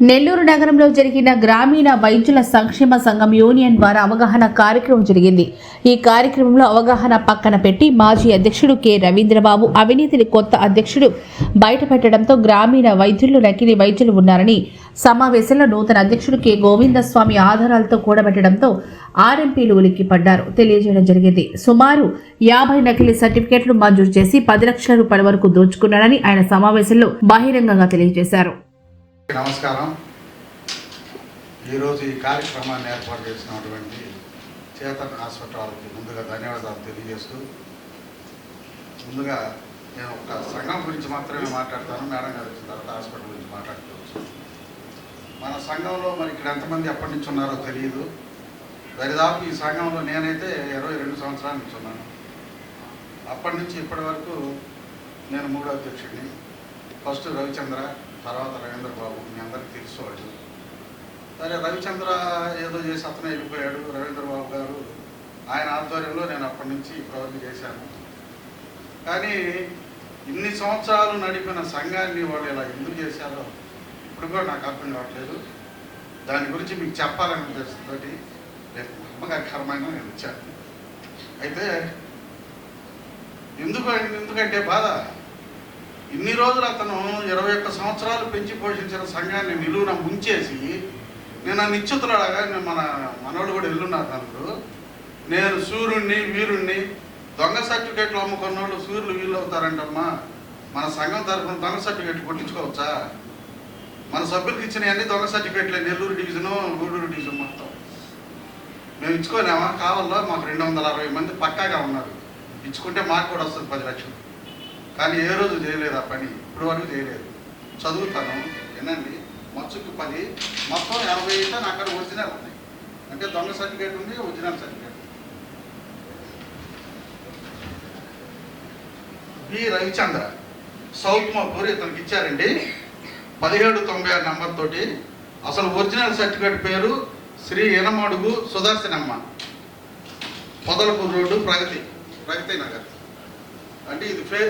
నెల్లూరు నగరంలో జరిగిన గ్రామీణ వైద్యుల సంక్షేమ సంఘం యూనియన్ ద్వారా అవగాహన కార్యక్రమం జరిగింది. ఈ కార్యక్రమంలో అవగాహన పక్కన పెట్టి మాజీ అధ్యక్షుడు కె. రవీంద్రబాబు అవినీతిని కొత్త అధ్యక్షుడు బయటపెట్టడంతో గ్రామీణ వైద్యులు నకిలీ వైద్యులు ఉన్నారని సమావేశంలో నూతన అధ్యక్షుడు కె. గోవిందస్వామి ఆధారాలతో కూడబెట్టడంతో ఆర్ఎంపీలు ఉలిక్కి పడ్డారు తెలియజేయడం జరిగింది. సుమారు యాభై నకిలీ సర్టిఫికెట్లు మంజూరు చేసి పది లక్షల రూపాయల వరకు దోచుకున్నారని ఆయన సమావేశంలో బహిరంగంగా తెలియజేశారు. నమస్కారం. ఈరోజు ఈ కార్యక్రమాన్ని ఏర్పాటు చేసినటువంటి చేతన్ హాస్పిటల్కి ముందుగా ధన్యవాదాలు తెలియజేస్తూ ముందుగా నేను ఒక సంఘం గురించి మాత్రమే మాట్లాడతాను మేడం గారు వచ్చిన తర్వాత హాస్పిటల్ గురించి మాట్లాడుకోవచ్చు. మన సంఘంలో మరి ఇక్కడ ఎంతమంది ఎప్పటి నుంచి ఉన్నారో తెలియదు. దరిదాపు ఈ సంఘంలో నేనైతే ఇరవై రెండు సంవత్సరాల నుంచి ఉన్నాను. అప్పటి నుంచి ఇప్పటి వరకు నేను మూడో అధ్యక్షుడిని ఫస్ట్ రవిచంద్ర తర్వాత రవీంద్ర బాబు మీ అందరికి తెలుసు సరే రవిచంద్ర ఏదో చేసి అతనే వెళ్ళిపోయాడు రవీంద్ర బాబు గారు. ఆయన ఆధ్వర్యంలో నేను అప్పటి నుంచి ఇప్పటివరకు చేశాను. కానీ ఇన్ని సంవత్సరాలు నడిపిన సంఘాన్ని వాళ్ళు ఇలా ఎందుకు చేశారో ఇప్పుడు కూడా నాకు అర్థం కావట్లేదు. దాని గురించి మీకు చెప్పాలని ఉద్దేశంతో రేపు అమ్మగారికరమైన నేను వచ్చాను. అయితే ఎందుకు ఎందుకంటే బాధ? ఇన్ని రోజులు అతను ఇరవై ఒక్క సంవత్సరాలు పెంచి పోషించిన సంఘాన్ని నిలువున ముంచేసి నేను ఆ నిశ్చితులాగా నేను మన మనోడు కూడా వెళ్ళున్నారు దాంట్లో నేను సూర్యుడిని వీరుణ్ణి దొంగ సర్టిఫికేట్లు అమ్ముకున్న వాళ్ళు సూర్యులు వీళ్ళు అవుతారంటమ్మా. మన సంఘం తరఫున దొంగ సర్టిఫికేట్లు కొట్టించుకోవచ్చా? మన సభ్యులకు ఇచ్చిన అన్ని దొంగ సర్టిఫికేట్లే నెల్లూరు డివిజను గూడూరు డివిజన్ మొత్తం. మేము ఇచ్చుకోలేమా? కావాలో? మాకు రెండు వందల అరవై మంది పక్కాగా ఉన్నారు. ఇచ్చుకుంటే మాకు కూడా వస్తుంది పది లక్షలు. కానీ ఏ రోజు చేయలేదు ఆ పని. ఇప్పుడు వరకు చేయలేదు. చదువుతాను. వినండి మచ్చుకు పది మొత్తం ఎనభై అయితే నా అక్కడ ఒరిజినల్ ఉన్నాయి. అంటే దొంగ సర్టిఫికేట్ ఉంది original certificate B. Ravichandra. South Mopur ఇతనికి ఇచ్చారండి. పదిహేడు తొంభై ఆరు నెంబర్ తోటి. అసలు ఒరిజినల్ సర్టిఫికేట్ పేరు శ్రీ ఎనమడుగు సుదర్శనమ్మ. పొదలపూర్ రోడ్డు ప్రగతి ప్రగతి నగర్. అంటే ఇది ఫే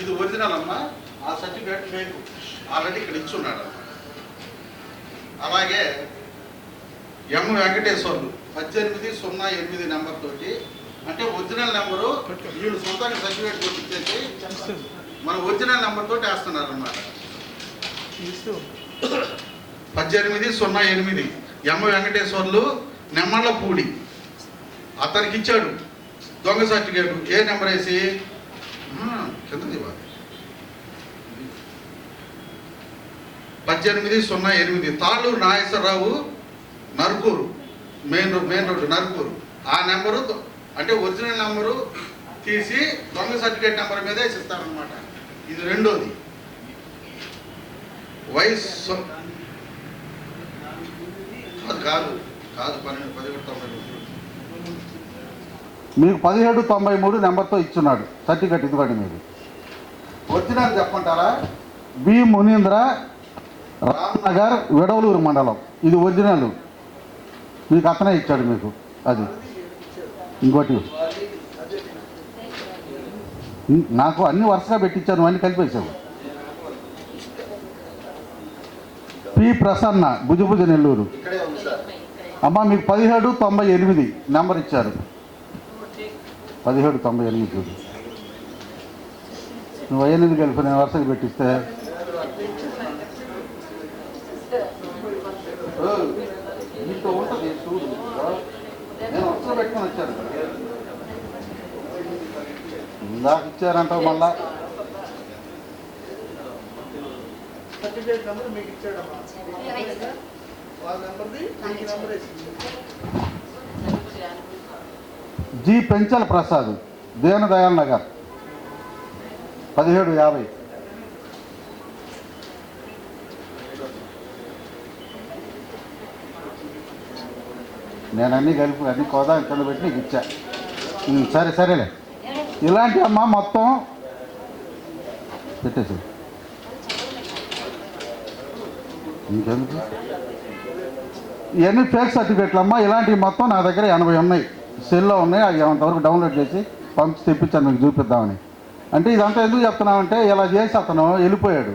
ఇది ఒరిజినల్ అమ్మ. ఆ సర్టిఫికేట్ ఫేక్ ఆల్రెడీ ఇక్కడ ఇచ్చున్నాడు అలాగే ఎం వెంకటేశ్వర్లు పద్దెనిమిది సున్నా ఎనిమిది నెంబర్ తోటి అంటే ఒరిజినల్ నెంబరు వీళ్ళు సొంతంగా సర్టిఫికేట్ ఇచ్చేసి మన ఒరిజినల్ నెంబర్ తోటి వేస్తున్నారు అన్నమాట. పద్దెనిమిది సున్నా ఎనిమిది ఎం వెంకటేశ్వర్లు నెమ్మళ్ళపూడి అతనికి ఇచ్చాడు. దొంగ సర్టిఫికేట్ ఏ నెంబర్ వేసి? ఆ, కిందది ఇవ్వాలి పద్దెనిమిది సున్నా ఎనిమిది. Talluru Nageswara Rao Narukuru. Main road main road Narukuru. ఆ నెంబరు అంటే ఒరిజినల్ నెంబరు తీసి దొంగ సర్టిఫికేట్ నెంబర్ మీద ఇస్తారనమాట ఇది రెండోది. వయసు కాదు కాదు. కాదు పన్నెండు పదిహేడు తొంభై మీకు పదిహేడు తొంభై మూడు నెంబర్తో ఇచ్చున్నాడు సర్టిఫికెట్ ఇదిగోండి మీరు ఒరిజినల్ చెప్పమంటారా బి మునీంద్ర రామ్నగర్ విడవలూరు మండలం. ఇది ఒరిజినల్. మీకు అతనే ఇచ్చాడు మీకు. అది. ఇంకోటి. నాకు అన్ని వరుసగా పెట్టించాను అన్ని కలిపేశావు పి ప్రసన్న భుజభుజ నెల్లూరు. అమ్మ మీకు పదిహేడు తొంభై ఎనిమిది నెంబర్ ఇచ్చారు. పదిహేడు తొంభై ఎనిమిది చూడు. నువ్వు ఎనిమిది కలిపి నేను వరుసకు పెట్టిస్తే నీతో ఉంటుంది చూడు. నేను వరుసలో పెట్టుకొని వచ్చాను ఇందాక ఇచ్చారంటావు మళ్ళా. సర్టిఫికేట్ నెంబర్ మీకు ఇచ్చాడమ్మా. వాళ్ళ నెంబర్ది నెంబర్ వేసింది జి పెంచల ప్రసాద్ దీనదయాల్ నగర్. పదిహేడు యాభై. నేను అన్నీ కలిపి అన్ని కోదా కింద పెట్టి నీకు ఇచ్చా. సరే సరేలే. ఇలాంటి అమ్మ మొత్తం పెట్టేసి ఇంకెందుకు? ఇవన్నీ ఫేక్ సర్టిఫికెట్లు అమ్మ ఇలాంటివి మొత్తం నా దగ్గర ఎనభై ఉన్నాయి. సెల్లో ఉన్నాయి అవి అంతవరకు డౌన్లోడ్ చేసి పంపించి తెప్పించాను మీకు చూపిద్దామని. అంటే ఇదంతా ఎందుకు చెప్తున్నామంటే ఇలా చేసి అతను వెళ్ళిపోయాడు.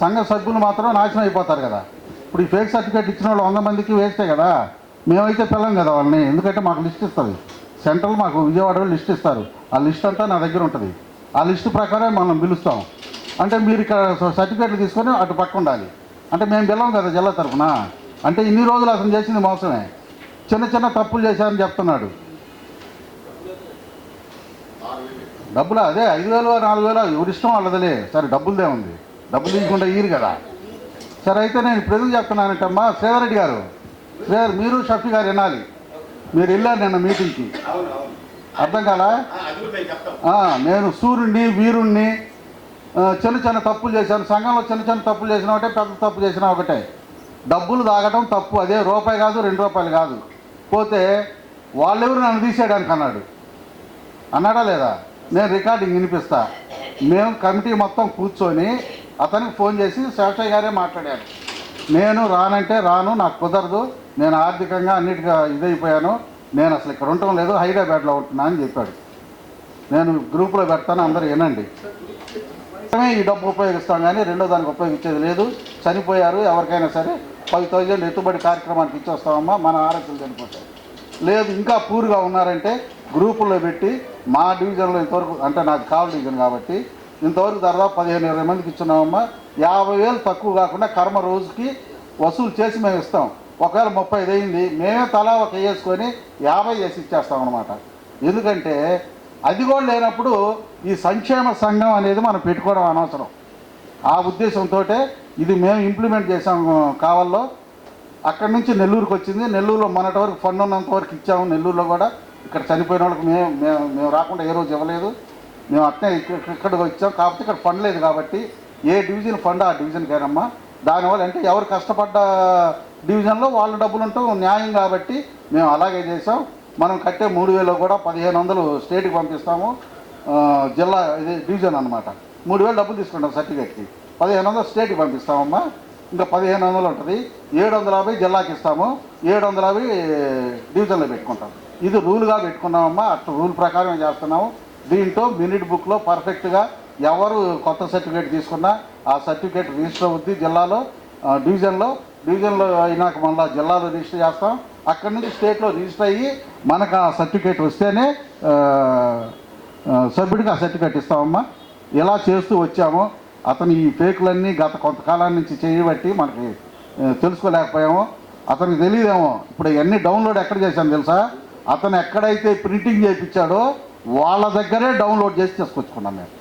సంఘ సభ్యులు మాత్రం నాశనం అయిపోతారు కదా. ఇప్పుడు ఈ ఫేక్ సర్టిఫికేట్ ఇచ్చిన వాళ్ళు వంద మందికి వేస్తే కదా. మేమైతే పిల్లం కదా వాళ్ళని ఎందుకంటే మాకు లిస్ట్ ఇస్తుంది. సెంట్రల్ మాకు విజయవాడలో లిస్ట్ ఇస్తారు. ఆ లిస్ట్ అంతా నా దగ్గర ఉంటుంది. ఆ లిస్ట్ ప్రకారం మనం పిలుస్తాం. అంటే మీరు ఇక్కడ సర్టిఫికేట్లు తీసుకొని అటు పక్క ఉండాలి. అంటే మేము పిల్లం కదా జిల్లా తరఫున. అంటే ఇన్ని రోజులు అతను చేసింది మోసమే. చిన్న చిన్న తప్పులు చేశారని చెప్తున్నాడు. డబ్బులు? అదే ఐదు వేలు నాలుగు వేలు ఎవరి ఇష్టం వాళ్ళదిలే. సరే డబ్బులదే ఉంది. డబ్బులు తీసుకుంటే ఈరు కదా. సరే అయితే నేను ఇప్పుడు ఎందుకు చెప్తున్నానంటే శ్రీధరెడ్డి గారు. శ్రీధర్ మీరు షఫీ గారు వినాలి. మీరు వెళ్ళారు నిన్న మీటింగ్కి. అర్థం కాలా? నేను సూర్యుడిని వీరుణ్ణి చిన్న చిన్న తప్పులు చేశాను. సంఘంలో చిన్న చిన్న తప్పులు చేసిన ఒకటే పెద్ద తప్పు చేసిన ఒకటే. డబ్బులు దాగటం తప్పు. అదే రూపాయి కాదు రెండు రూపాయలు కాదు. పోతే వాళ్ళెవరు నన్ను తీసేయడానికి అన్నాడు? అన్నాడా లేదా? నేను రికార్డింగ్ వినిపిస్తా. మేము కమిటీ మొత్తం కూర్చొని అతనికి ఫోన్ చేసి శేషయ్య గారే మాట్లాడారు. నేను రానంటే రాను నాకు కుదరదు నేను ఆర్థికంగా అన్నిటిగా ఇదైపోయాను నేను అసలు ఇక్కడ ఉండటం లేదు హైదరాబాద్లో ఉంటున్నా అని చెప్పాడు. నేను గ్రూప్లో పెడతాను అందరూ వినండి. ఈ డబ్బు ఉపయోగిస్తాం కానీ రెండో దానికి ఉపయోగించేది లేదు. చనిపోయారు ఎవరికైనా సరే పది థౌజండ్ ఎత్తుబడి కార్యక్రమానికి ఇచ్చేస్తామమ్మా మన ఆరోగ్యం చనిపోతాయి. లేదు ఇంకా పూర్గా ఉన్నారంటే గ్రూపుల్లో పెట్టి మా డివిజన్లో ఇంతవరకు అంటే నాకు కావాలి డివిజన్ కాబట్టి ఇంతవరకు దాదాపు పదిహేను ఇరవై మందికి ఇచ్చున్నామమ్మా. యాభై వేలు తక్కువ కాకుండా కర్మ రోజుకి వసూలు చేసి మేము ఇస్తాం. ఒకవేళ ముప్పై ఐదు అయింది మేమే తలా ఒక వేసుకొని యాభై వేసి ఇచ్చేస్తాం అనమాట ఎందుకంటే అది కూడా లేనప్పుడు ఈ సంక్షేమ సంఘం అనేది మనం పెట్టుకోవడం అనవసరం. ఆ ఉద్దేశంతో ఇది మేము ఇంప్లిమెంట్ చేసాం కావాల్లో. అక్కడి నుంచి నెల్లూరుకి వచ్చింది. నెల్లూరులో మొన్నటి వరకు ఫండ్ ఉన్నంత వరకు ఇచ్చాము నెల్లూరులో కూడా. ఇక్కడ చనిపోయిన వాళ్ళకి మేము మేము మేము రాకుండా ఏ రోజు ఇవ్వలేదు. మేము అట్నే ఇక్కడ ఇక్కడికి వచ్చాం. కాకపోతే ఇక్కడ ఫండ్ లేదు కాబట్టి ఏ డివిజన్ ఫండ్ ఆ డివిజన్కేనమ్మా దానివల్ల అంటే ఎవరు కష్టపడ్డ డివిజన్లో వాళ్ళ డబ్బులు ఉంటాం న్యాయం కాబట్టి మేము అలాగే చేసాం మనం కట్టే మూడు వేలు కూడా పదిహేను వందలు స్టేట్కి పంపిస్తాము. జిల్లా ఇది డివిజన్ అనమాట మూడు వేలు డబ్బులు తీసుకుంటాం సర్టిఫికేట్కి. పదిహేను వందలు స్టేట్కి పంపిస్తామమ్మా. ఇంకా పదిహేను వందలు ఉంటుంది. ఏడు వందల యాభై జిల్లాకి ఇస్తాము. ఏడు వందల యాభై డివిజన్లో పెట్టుకుంటాం. ఇది రూల్గా పెట్టుకున్నామమ్మా. అట్లా రూల్ ప్రకారం చేస్తున్నాము. దీంట్లో మినిట్ బుక్లో పర్ఫెక్ట్గా ఎవరు కొత్త సర్టిఫికేట్ తీసుకున్నా ఆ సర్టిఫికేట్ రిజిస్టర్ అవుద్ది జిల్లాలో డివిజన్లో. డివిజన్లో అయినాక మళ్ళీ జిల్లాలో రిజిస్టర్ చేస్తాం. అక్కడి నుంచి స్టేట్లో రిజిస్టర్ అయ్యి మనకు ఆ సర్టిఫికేట్ వస్తేనే సభ్యుడికి ఆ సర్టిఫికేట్ ఇస్తామమ్మా. ఇలా చేస్తూ వచ్చాము. అతను ఈ ఫేకులన్నీ గత కొంతకాలం నుంచి చేయబట్టి మనకి తెలుసుకోలేకపోయాము. అతనికి తెలియదేమో ఇప్పుడు ఇవన్నీ డౌన్లోడ్ ఎక్కడ చేశాను తెలుసా? అతను ఎక్కడైతే ప్రింటింగ్ చేయించాడో వాళ్ళ దగ్గరే డౌన్లోడ్ చేసి తీసుకొచ్చుకున్నాం మేము.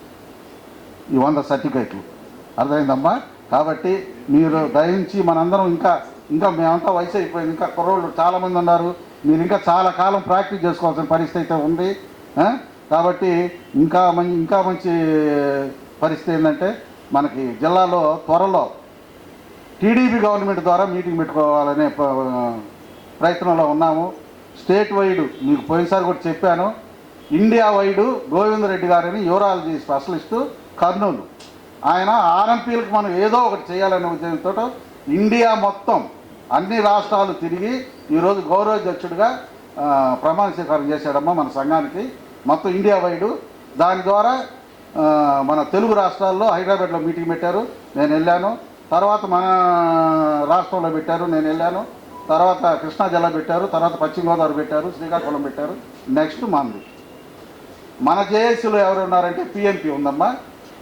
ఈ వంద సర్టిఫికేట్లు. అర్థమైందమ్మా? కాబట్టి మీరు దయించి మనందరం ఇంకా ఇంకా మేమంతా వయసు అయిపోయింది ఇంకా కుర్రోళ్ళు చాలామంది ఉన్నారు. మీరు ఇంకా చాలా కాలం ప్రాక్టీస్ చేసుకోవాల్సిన పరిస్థితి అయితే ఉంది. కాబట్టి ఇంకా మంచి ఇంకా మంచి పరిస్థితి ఏంటంటే మనకి జిల్లాలో త్వరలో టీడీపీ గవర్నమెంట్ ద్వారా మీటింగ్ పెట్టుకోవాలనే ప్రయత్నంలో ఉన్నాము. స్టేట్ వైడ్ మీకు పోయినసారి కూడా చెప్పాను. ఇండియా వైడ్ గోవిందరెడ్డి గారని యూరాలజీ స్పెషలిస్టు కర్నూలు. ఆయన ఆర్ఎంపీలకు మనం ఏదో ఒకటి చేయాలనే ఉద్దేశంతో ఇండియా మొత్తం అన్ని రాష్ట్రాలు తిరిగి ఈరోజు గౌరవాధ్యక్షుడిగా ఆ, ప్రమాణ స్వీకారం చేశాడమ్మా మన సంఘానికి. మొత్తం ఇండియా వైడు. దాని ద్వారా మన తెలుగు రాష్ట్రాల్లో హైదరాబాద్లో మీటింగ్ పెట్టారు. నేను వెళ్ళాను. తర్వాత మన రాష్ట్రంలో పెట్టారు. నేను వెళ్ళాను. తర్వాత కృష్ణా జిల్లా పెట్టారు. తర్వాత పశ్చిమ గోదావరి పెట్టారు. శ్రీకాకుళం పెట్టారు. నెక్స్ట్ మంది మన జేఏసీలో ఎవరు ఉన్నారంటే పిఎంపి ఉందమ్మా.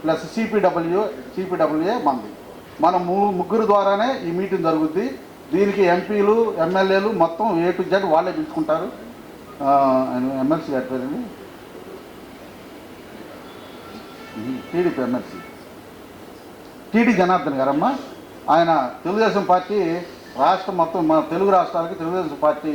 ప్లస్ సిపిడబ్ల్యూ సిపిడబ్ల్యూఏ మంది. మన ముగ్గురు ద్వారానే ఈ మీటింగ్ జరుగుద్ది. దీనికి ఎంపీలు ఎమ్మెల్యేలు మొత్తం ఏ టు జెడ్ వాళ్ళే పిలుచుకుంటారు. ఎమ్మెల్సీ గారి పేరండి టీడీపీ ఎమ్మెల్సీ. టీడీ జనార్దన్ గారమ్మా ఆయన తెలుగుదేశం పార్టీ రాష్ట్రం మొత్తం మన తెలుగు రాష్ట్రాలకి తెలుగుదేశం పార్టీ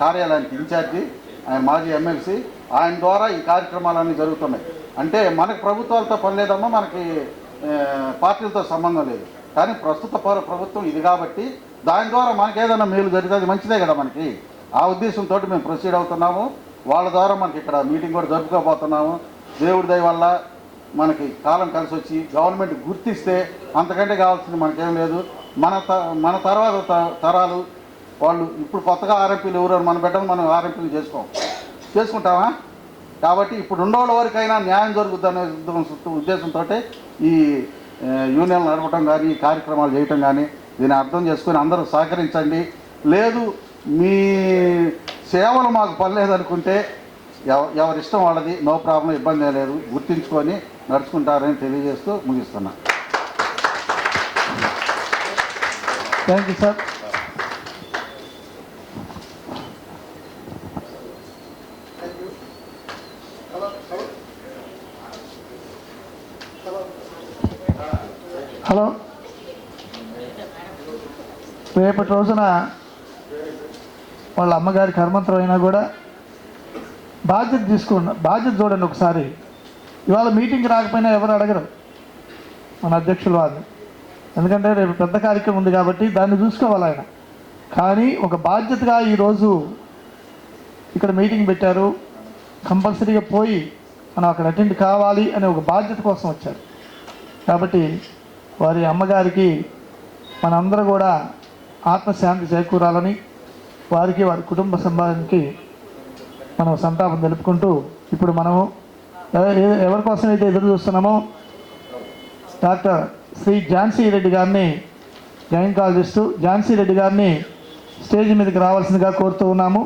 కార్యాలయానికి ఇన్ఛార్జి ఆయన మాజీ ఎమ్మెల్సీ. ఆయన ద్వారా ఈ కార్యక్రమాలన్నీ జరుగుతున్నాయి. అంటే మనకి ప్రభుత్వాలతో పని లేదమ్మా మనకి పార్టీలతో సంబంధం లేదు. కానీ ప్రస్తుత ప్రభుత్వం ఇది కాబట్టి దాని ద్వారా మనకి ఏదైనా మేలు జరిగితే అది మంచిదే కదా మనకి. ఆ ఉద్దేశంతో మేము ప్రొసీడ్ అవుతున్నాము. వాళ్ళ ద్వారా మనకి ఇక్కడ మీటింగ్ కూడా జరుపుకోబోతున్నాము. దేవుడి దయ వల్ల మనకి కాలం కలిసి వచ్చి గవర్నమెంట్ గుర్తిస్తే అంతకంటే కావాల్సింది మనకేం లేదు. మన త మన తర్వాత త- తరాలు వాళ్ళు ఇప్పుడు కొత్తగా ఆర్ఎంపీలు ఎవరు మన బిడ్డలు మనం ఆర్ఎంపీలు చేసుకోం. చేసుకుంటామా? కాబట్టి ఇప్పుడు రెండోళ్ళ వరకైనా న్యాయం జరుగుద్దనే ఉద్దేశంతో ఈ యూనియన్ నడపడం కానీ ఈ కార్యక్రమాలు చేయటం కానీ దీన్ని అర్థం చేసుకొని అందరూ సహకరించండి. లేదు మీ సేవలు మాకు పర్లేదనుకుంటే అనుకుంటే ఎవరిష్టం వాళ్ళది నో ప్రాబ్లం ఇబ్బంది లేదు. గుర్తించుకొని నడుచుకుంటారని తెలియజేస్తూ ముగిస్తున్నా. థ్యాంక్ యూ సార్ హలో రేపటి రోజున వాళ్ళ అమ్మగారి కర్మంతరం అయినా కూడా బాధ్యత తీసుకున్న బాధ్యత చూడండి ఒకసారి. ఇవాళ మీటింగ్ రాకపోయినా ఎవరు అడగరు. మన అధ్యక్షులు వాళ్ళు. ఎందుకంటే రేపు పెద్ద కార్యక్రమం ఉంది కాబట్టి దాన్ని చూసుకోవాలి ఆయన. కానీ ఒక బాధ్యతగా ఈరోజు ఇక్కడ మీటింగ్ పెట్టారు. కంపల్సరీగా పోయి మనం అక్కడ అటెండ్ కావాలి అనే ఒక బాధ్యత కోసం వచ్చారు. కాబట్టి వారి అమ్మగారికి మనందరూ కూడా ఆత్మశాంతి చేకూరాలని వారికి వారి కుటుంబ సంబంధానికి మనం సంతాపం తెలుపుకుంటూ ఇప్పుడు మనము ఎవ- ఎవరి కోసం అయితే ఎదురు చూస్తున్నామో డాక్టర్ శ్రీ ఝాన్సీ రెడ్డి గారిని గైనకాలజిస్టు ఝాన్సీ రెడ్డి గారిని స్టేజ్ మీదకి రావాల్సిందిగా కోరుతూ ఉన్నాము.